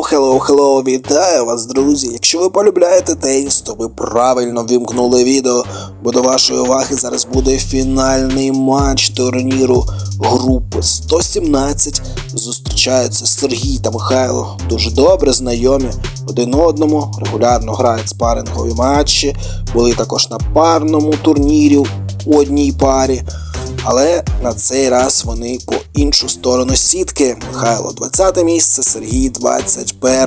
Hello, hello, hello, вітаю вас, друзі! Якщо ви полюбляєте теніс, то ви правильно вімкнули відео, бо до вашої уваги зараз буде фінальний матч турніру групи 117. Зустрічаються Сергій та Михайло, дуже добре знайомі один одному, регулярно грають спарингові матчі, були також на парному турнірі у одній парі. Але на цей раз вони по іншу сторону сітки. Михайло 20 місце, Сергій 21.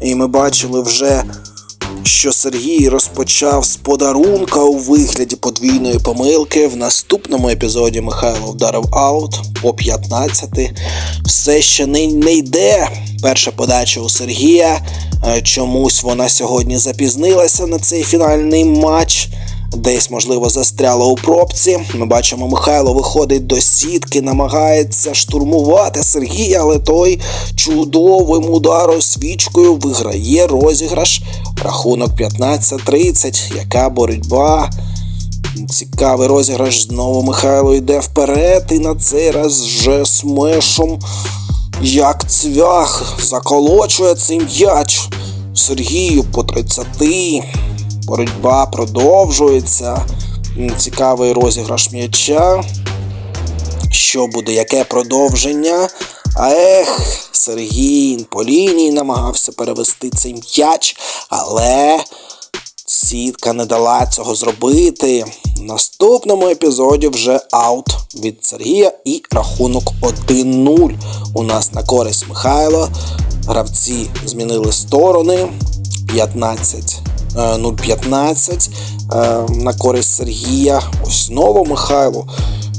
І ми бачили вже, що Сергій розпочав з подарунка у вигляді подвійної помилки. В наступному епізоді Михайло вдарив аут по 15. Все ще не, не йде. Перша подача у Сергія. Е, Чомусь вона сьогодні запізнилася на цей фінальний матч. Десь, можливо, застряло у пробці. Ми бачимо, Михайло виходить до сітки, намагається штурмувати Сергія, але той чудовим ударом свічкою виграє розіграш. Рахунок 15-30. Яка боротьба? Цікавий розіграш. Знову Михайло йде вперед, і на цей раз вже смешом, як цвях, заколочує цей м'яч. Сергію по 30. Боротьба продовжується. Цікавий розіграш м'яча. Що буде, яке продовження? А ех, Сергій по лінії намагався перевести цей м'яч, але сітка не дала цього зробити. В наступному епізоді вже аут від Сергія і рахунок 1-0. У нас на користь Михайло. Гравці змінили сторони. 15 е, 0-15 е, на користь Сергія. Ось знову Михайло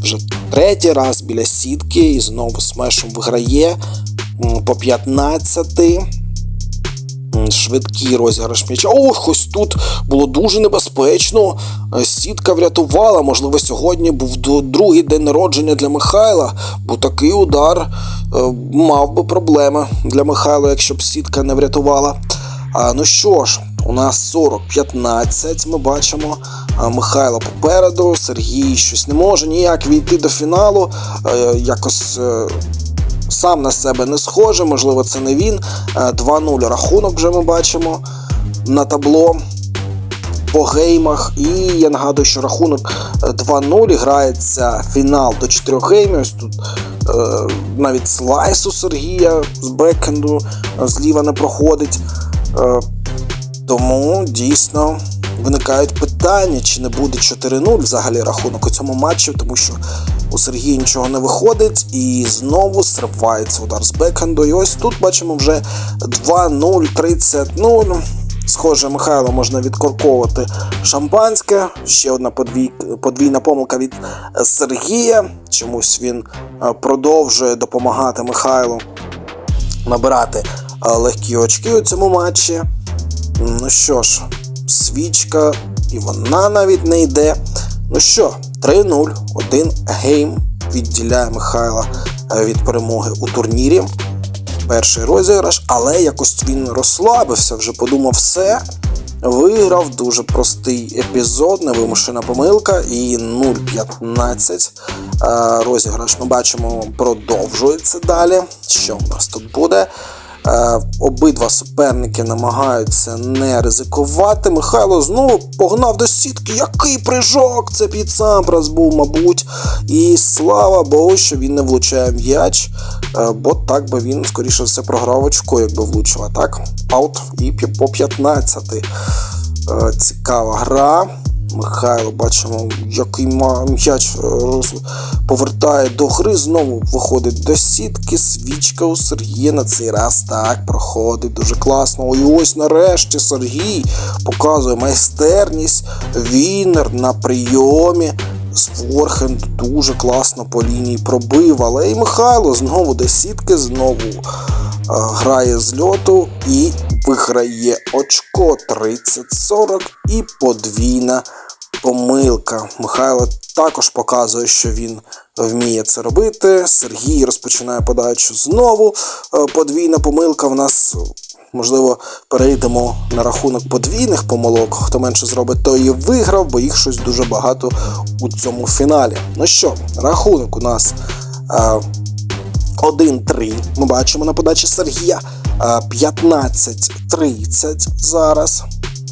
вже третій раз біля сітки і знову смешом виграє по 15. М, Швидкий розіграш м'яча. Ох, ось тут було дуже небезпечно. Е, Сітка врятувала. Можливо, сьогодні був другий день народження для Михайла, бо такий удар е, мав би проблеми для Михайла, якщо б сітка не врятувала. А, ну що ж, у нас 40-15, ми бачимо. Михайло попереду, Сергій щось не може ніяк війти до фіналу. Е, якось. е, сам на себе не схоже, можливо, це не він. Е, 2-0 рахунок вже ми бачимо на табло по геймах. І я нагадую, що рахунок е, 2-0 грається фінал до 4 геймів. Ось тут е, навіть слайс у Сергія з бекенду е, зліва не проходить. Е, тому дійсно виникають питання, чи не буде 4-0 взагалі рахунок у цьому матчі, тому що у Сергія нічого не виходить, і знову сривається удар з бекенду. І ось тут бачимо вже 2-0, 30-0. Схоже, Михайло можна відкорковувати шампанське. Ще одна подвій, подвійна помилка від Сергія. Чомусь він е, продовжує допомагати Михайлу набирати е, легкі очки у цьому матчі. Ну що ж, свічка, і вона навіть не йде. Ну що, 3-0, один гейм відділяє Михайла е, від перемоги у турнірі. Перший розіграш, але якось він розслабився, вже подумав все. Виграв дуже простий епізод, невимушена помилка і 0-15. Е, Розіграш ми бачимо продовжується далі. Що в нас тут буде? Е, Обидва суперники намагаються не ризикувати. Михайло знову погнав до сітки. Який прыжок! Це під Сампрас був, мабуть. І слава Богу, що він не влучає м'яч, е, бо так би він, скоріше все, програв очко, якби влучив. Так, аут і по 15. Е, Цікава гра. Михайло, бачимо, який м'яч е, повертає до гри, знову виходить до сітки. Свічка у Сергія на цей раз так проходить дуже класно. І ось нарешті Сергій показує майстерність. Вінер на прийомі. З форхенду дуже класно по лінії пробив, але і Михайло знову до сітки, знову грає з льоту і виграє очко 30-40 і подвійна помилка. Михайло також показує, що він вміє це робити. Сергій розпочинає подачу знову. Е, Подвійна помилка в нас. Можливо, перейдемо на рахунок подвійних помилок. Хто менше зробить, той і виграв, бо їх щось дуже багато у цьому фіналі. Ну що, рахунок у нас е, 1-3. Ми бачимо на подачі Сергія. Е, 15-30 зараз.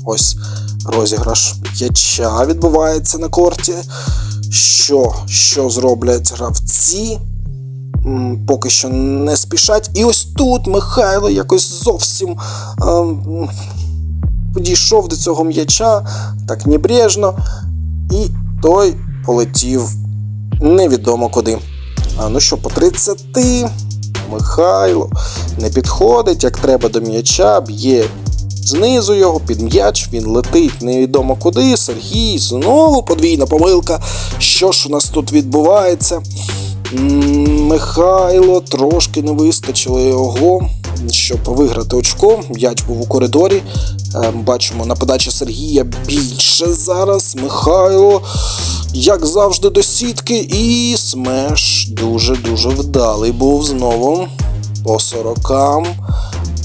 Ось розіграш м'яча відбувається на корті. Що, що зроблять гравці? Поки що не спішать. І ось тут Михайло якось зовсім ем, підійшов до цього м'яча так небрежно, і той полетів невідомо куди. А, ну що, по 30 Михайло не підходить, як треба до м'яча, б'є знизу його під м'яч, він летить невідомо куди. Сергій знову подвійна помилка. Що ж у нас тут відбувається? Михайло трошки не вистачило його, щоб виграти очко. Був у коридорі. Е, Бачимо на подачі Сергія більше зараз. Михайло, як завжди, до сітки. І смеш дуже-дуже вдалий був знову по 40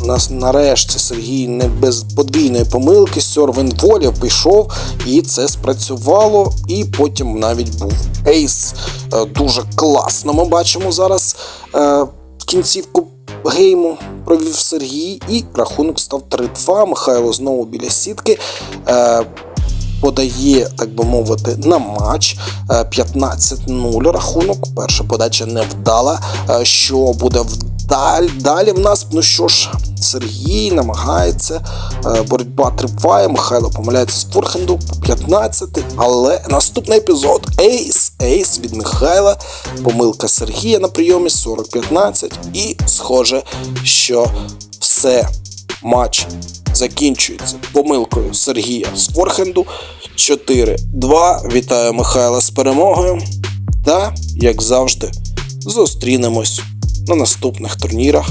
у нас нарешті Сергій не без подвійної помилки, Сьорвен Воля пішов, і це спрацювало. І потім навіть був ейс. Е, Дуже класно. Ми бачимо зараз е, кінцівку гейму провів Сергій, і рахунок став 3-2. Михайло знову біля сітки. Е, Подає, так би мовити, на матч Е, 15-0 рахунок. Перша подача не вдала. Е, Що буде вдаль? Далі в нас, ну що ж, Сергій намагається. е, Боротьба триває. Михайло помиляється з форхенду по 15. Але наступний епізод Ейс. Ейс від Михайла. Помилка Сергія на прийомі 40-15. І схоже, що все. Матч закінчується помилкою Сергія з форхенду 4-2. Вітаю Михайла з перемогою. Та, як завжди, зустрінемось на наступних турнірах